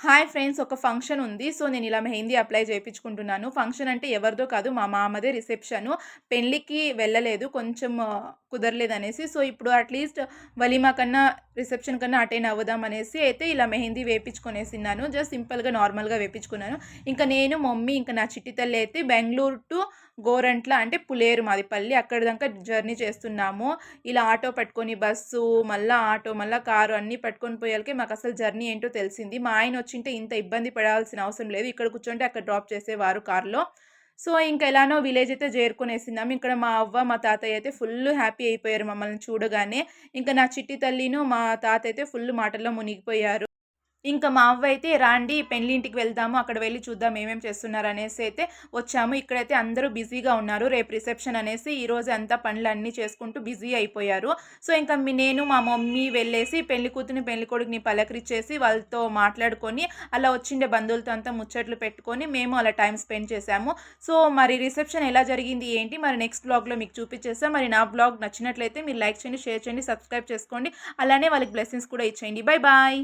Hi friends ఒక function ఉంది. So నేను ఇలా మెహందీ అప్లై చేయించుకుంటున్నాను. ఫంక్షన్ అంటే ఎవరిదో కాదు మా మామదే రిసెప్షను. పెళ్ళికి వెళ్ళలేదు కొంచెం కుదరలేదు అనేసి. సో ఇప్పుడు అట్లీస్ట్ వలీమా కన్నా రిసెప్షన్ కన్నా అటెండ్ అవ్వదాం అనేసి అయితే ఇలా మెహందీ వేయించుకొనేసిన్నాను. జస్ట్ సింపుల్గా నార్మల్గా వేయించుకున్నాను. ఇంకా నేను మమ్మీ ఇంకా నా చిట్టి తల్లి అయితే బెంగళూరు టు గోరంట్ల అంటే పులేరు మాది పల్లి. అక్కడి దాకా జర్నీ చేస్తున్నాము. ఇలా ఆటో పట్టుకొని బస్సు మళ్ళీ ఆటో మళ్ళీ కారు అన్నీ పట్టుకొని పోయాలకి మాకు అసలు జర్నీ ఏంటో తెలిసింది. మా ఆయన వచ్చింటే ఇంత ఇబ్బంది పడాల్సిన అవసరం లేదు. ఇక్కడ కూర్చుంటే అక్కడ డ్రాప్ చేసేవారు కారులో. సో ఇంకా ఎలానో విలేజ్ అయితే చేరుకునేసిందాం. ఇక్కడ మా అవ్వ మా తాతయ్య అయితే ఫుల్ హ్యాపీ అయిపోయారు మమ్మల్ని చూడగానే. ఇంకా నా చిట్టి తల్లిను మా తాత అయితే ఫుల్ మాటల్లో మునిగిపోయారు. ఇంకా మా అవ్వ అయితే రాండి పెళ్ళింటికి వెళ్దాము అక్కడ వెళ్ళి చూద్దాం ఏమేమి చేస్తున్నారు అనేసి అయితే వచ్చాము. ఇక్కడైతే అందరూ బిజీగా ఉన్నారు. రేపు రిసెప్షన్ అనేసి ఈరోజు అంతా పనులు అన్నీ చేసుకుంటూ బిజీ అయిపోయారు. సో ఇంకా నేను మా మమ్మీ వెళ్ళేసి పెళ్ళి కూతుని పెళ్ళి కొడుకుని పలకరించేసి వాళ్ళతో మాట్లాడుకొని అలా వచ్చిండే బంధువులతో అంతా ముచ్చట్లు పెట్టుకొని మేము అలా టైం స్పెండ్ చేశాము. సో మరి రిసెప్షన్ ఎలా జరిగింది ఏంటి మరి నెక్స్ట్ బ్లాగ్లో మీకు చూపించేస్తాం. మరి నా బ్లాగ్ నచ్చినట్లయితే మీరు లైక్ చేయండి షేర్ చేయండి సబ్స్క్రైబ్ చేసుకోండి. అలానే వాళ్ళకి బ్లెస్సింగ్స్ కూడా ఇచ్చేయండి. Bye bye.